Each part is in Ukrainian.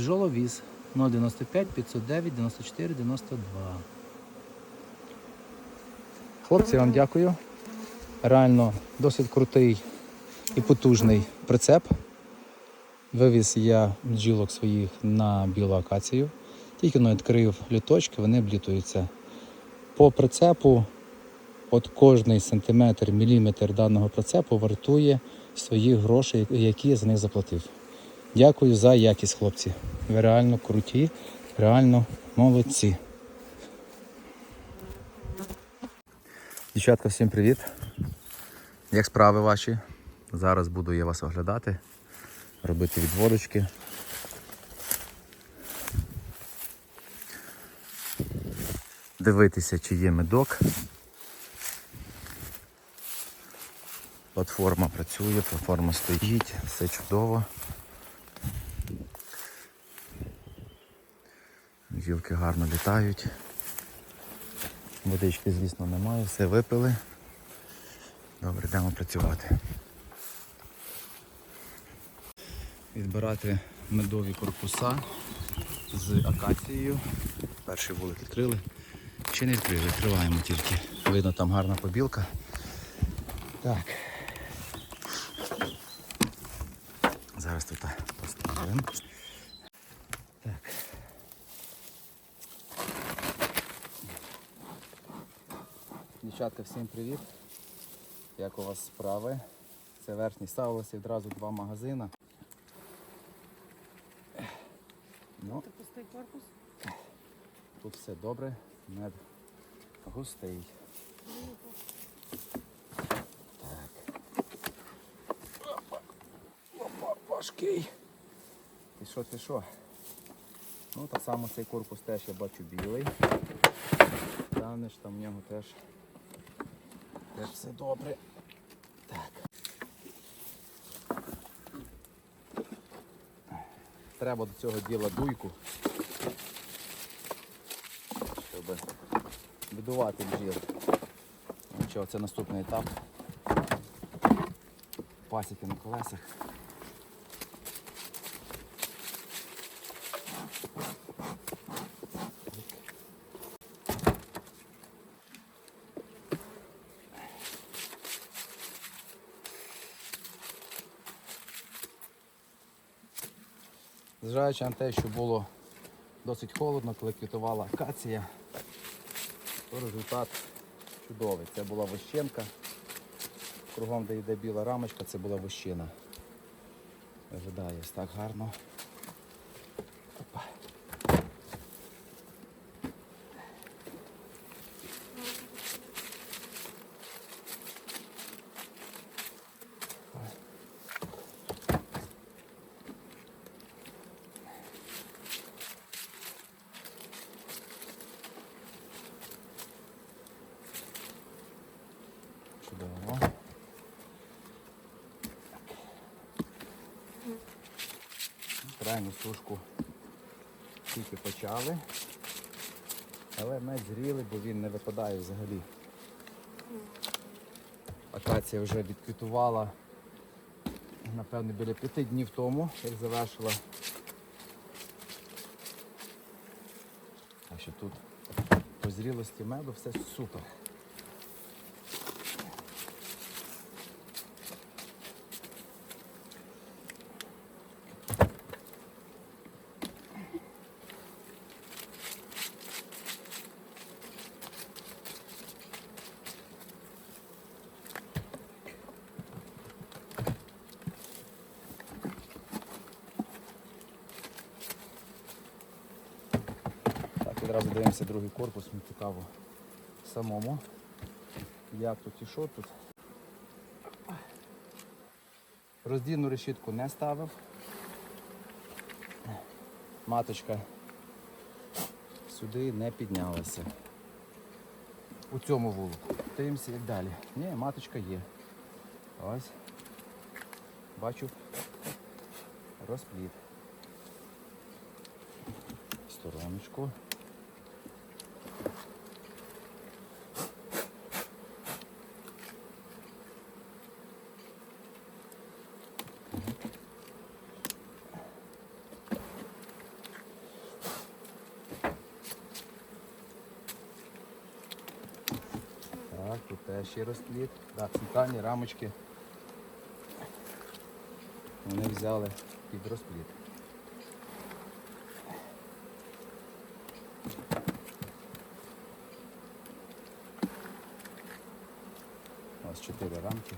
Бджоловіз 095 509 94 92. Хлопці, вам дякую. Реально досить крутий і потужний прицеп. Вивіз я бджілок своїх на білу акацію. Тільки но відкрив літочки, вони облітуються. По прицепу от кожний сантиметр, міліметр даного прицепу вартує своїх грошей, які я за них заплатив. Дякую за якість, хлопці. Ви реально круті, реально молодці. Дівчатка, всім привіт. Як справи ваші? Зараз буду я вас оглядати, робити відводочки. Дивитися, чи є медок. Платформа працює, платформа стоїть, все чудово. Гілки гарно літають. Водички, звісно, немає, все випили. Добре, йдемо працювати. Відбирати медові корпуса з акацією. Перший вулик відкрили. Ще не відкрили, відкриваємо тільки. Видно, там гарна побілка. Так. Зараз тут поставимо. Дівчатка, всім привіт. Як у вас справи? Це верхній ставилося відразу два магазини. Ну, Це пустий корпус. тут все добре, мед густий. Опа, опа, важкий. Ти що, ти що? Ну, так само цей корпус теж я бачу білий. Глянеш, там в нього теж, теж все добре. Так. Треба до цього діла дуйку, щоб будувати бджіл. Що, це наступний етап. Пасіки на колесах. Зважаючи на те, що було досить холодно, коли квітувала акація, то результат чудовий. Це була вощенка. Кругом, де йде біла рамочка, це була вощина. Виглядає ось так гарно. Опа. Чудово. Крайню сушку тільки почали. Але мед зріли, бо він не випадає взагалі. Акація вже відквітувала, напевно, біля п'яти днів тому, як завершила. Так що тут по зрілості меду все супер. Так, відразу дивимося другий корпус, мені цікаво самому. Як тут і що тут. Роздільну решітку не ставив. Маточка сюди не піднялася. У цьому вулику. Дивимося як далі. Ні, маточка є. Ось. Бачу розпліт. Стороночку. Ще розплід. Так, центральні рамочки. Вони взяли під розплід. Ось чотири рамки.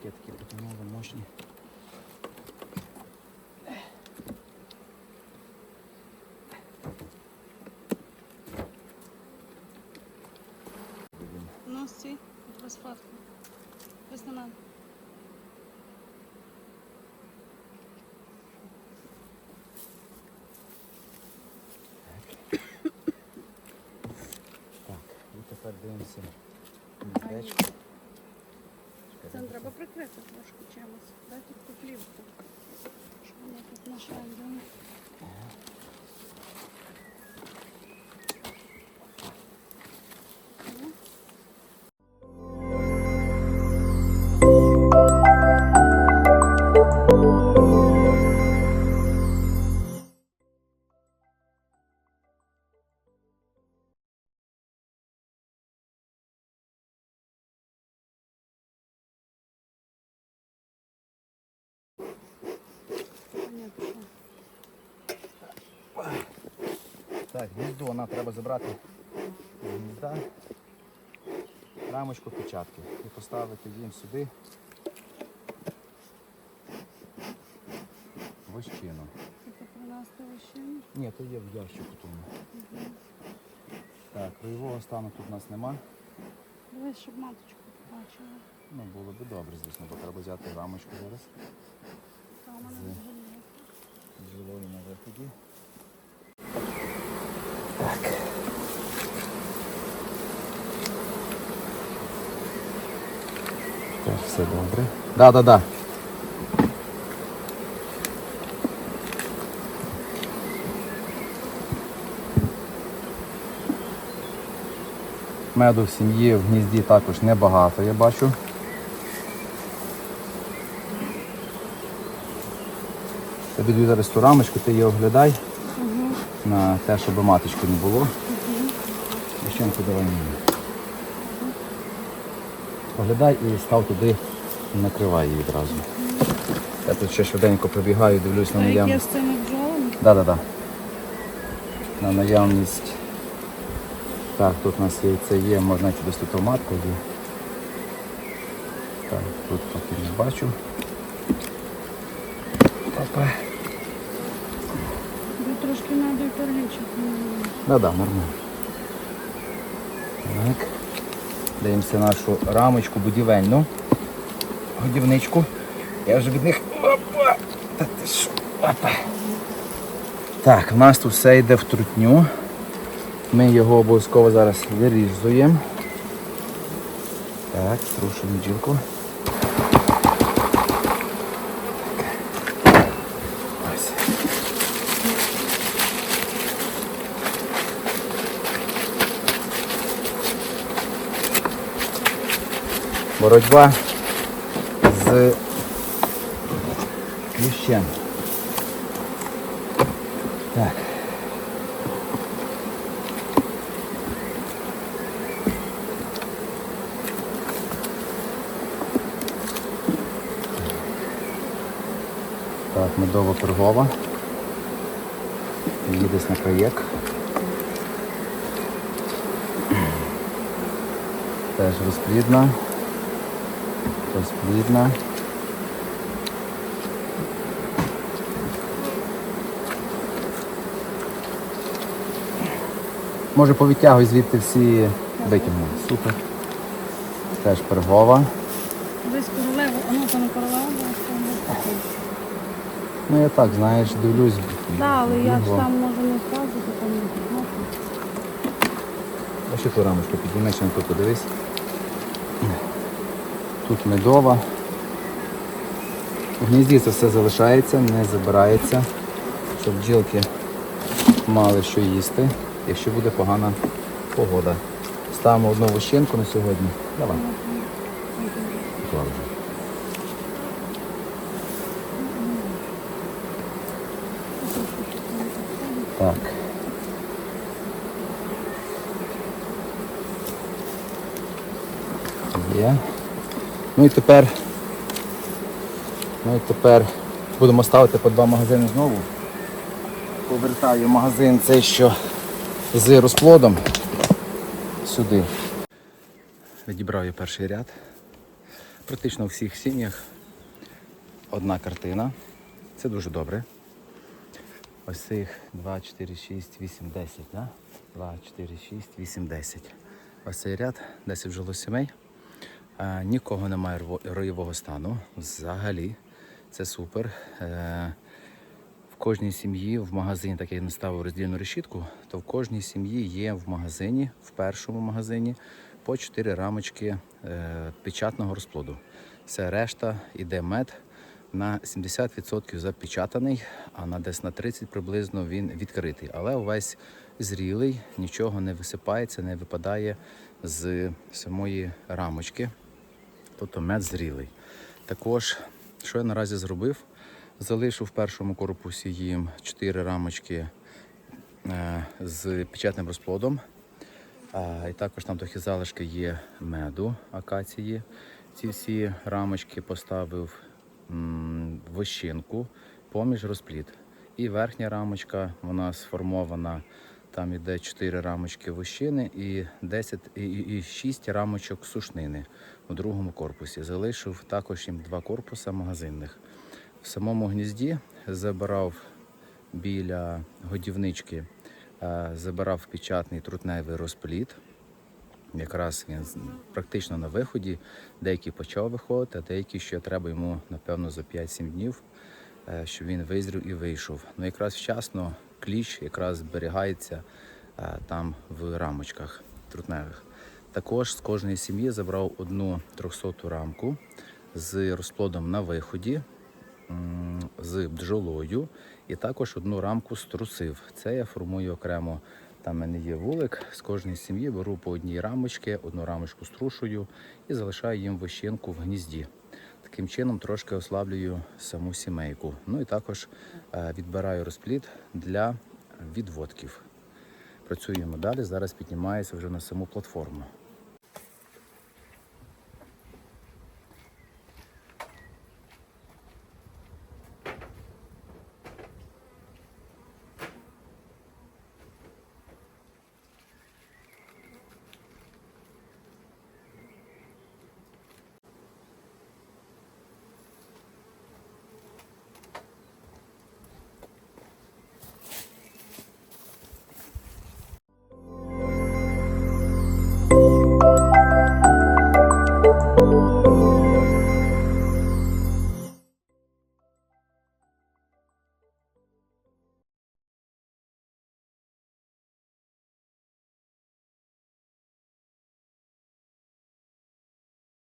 Язички такі потягнули мощні. Ну, стій, без фотки. Без на мене. Так, і тепер дивимося гніздечко. Не треба прикрити трошки чимось. Дай тут поплівку. Щоб воно тут на Понятно. Так, гніздо нам треба забрати з гнізда, рамочку печатки і поставити їм сюди вощину. Це принести вищину. Ні, то є в ящику тому. Так, краєвого стану тут у нас нема. Дивись, щоб маточку побачила. Ну, було б добре, звісно, бо треба взяти рамочку зараз. Та у мене З- виході. Так. Так, все добре. Да, да, да. Меду в сім'ї в гнізді також небагато, я бачу. Я даю зараз ту рамочку, ти її оглядай на те, щоб маточки не було. Дівчинку давай мені. Оглядай і став туди, накривай її відразу. Я тут ще швиденько пробігаю, дивлюсь на А як я наявність. з цими бджолами? Да, да, да. На наявність. Так, тут у нас яйце є, можна йти десь тут матка є. Так, тут поки не бачу. Опа. Ви трошки меду і перлічок. Да, да, нормально. Так. Дивимося нашу рамочку будівельну. Годівничку. Я вже від них. Опа! Та ти що? Опа. Так, в нас тут все йде в трутню. Ми його обов'язково зараз вирізуємо. Так, трушимо бджілку. Боротьба з кліщем. Так. Так, медово торгова. Її десь на краєк. Теж розплідна. Розплідна. Може повитягуй звідти всі витягну. Супер. Теж пергова. Десь королеву, а ну там королева, а там не Ну я так, знаєш, дивлюсь. Так, але я ж там можу не зразу, там не можу. А ще ту рамочку підійми, ще тут подивись. Тут медова. В гнізді це все залишається, не забирається, щоб бджілки мали що їсти, якщо буде погана погода. Ставимо одну вощинку на сьогодні. Давай. Так. Є. Ну і тепер. Ну і тепер будемо ставити по два магазини знову. Повертаю магазин цей, що з розплодом сюди. Відібрав я перший ряд. Практично у всіх сім'ях одна картина. Це дуже добре. Ось цих 2, 4, 6, 8, 10. Да? 2, 4, 6, 8, 10. Ось цей ряд, 10 жило сімей. Нікого немає роєвого стану. Взагалі. Це супер. Е, в кожній сім'ї в магазині, так я не ставив роздільну решітку, то в кожній сім'ї є в магазині, в першому магазині, по 4 рамочки е, печатного розплоду. Це решта іде мед на 70% запечатаний, а на десь на 30 приблизно він відкритий. Але увесь зрілий, нічого не висипається, не випадає з самої рамочки. Тобто мед зрілий. Також, що я наразі зробив, залишив в першому корпусі їм 4 рамочки е, з печатним розплодом. І також там трохи залишки є меду акації. Ці всі рамочки поставив м, вощинку поміж розплід. І верхня рамочка, вона сформована, там іде 4 рамочки вощини і 10 і, і, і 6 рамочок сушнини у другому корпусі. Залишив також їм два корпуси магазинних. В самому гнізді забирав біля годівнички, е, забирав печатний трутневий розплід. Якраз він практично на виході. Деякі почав виходити, а деякі ще треба йому, напевно, за 5-7 днів, е, щоб він визрів і вийшов. Ну якраз вчасно кліщ якраз зберігається е, там в рамочках трутневих. Також з кожної сім'ї забрав одну 300 рамку з розплодом на виході, з бджолою і також одну рамку струсив. Це я формую окремо. Там в мене є вулик. З кожної сім'ї беру по одній рамочці, одну рамочку струшую і залишаю їм вощинку в гнізді. Таким чином трошки ослаблюю саму сімейку. Ну і також е, відбираю розплід для відводків. Працюємо далі. Зараз піднімаюся вже на саму платформу.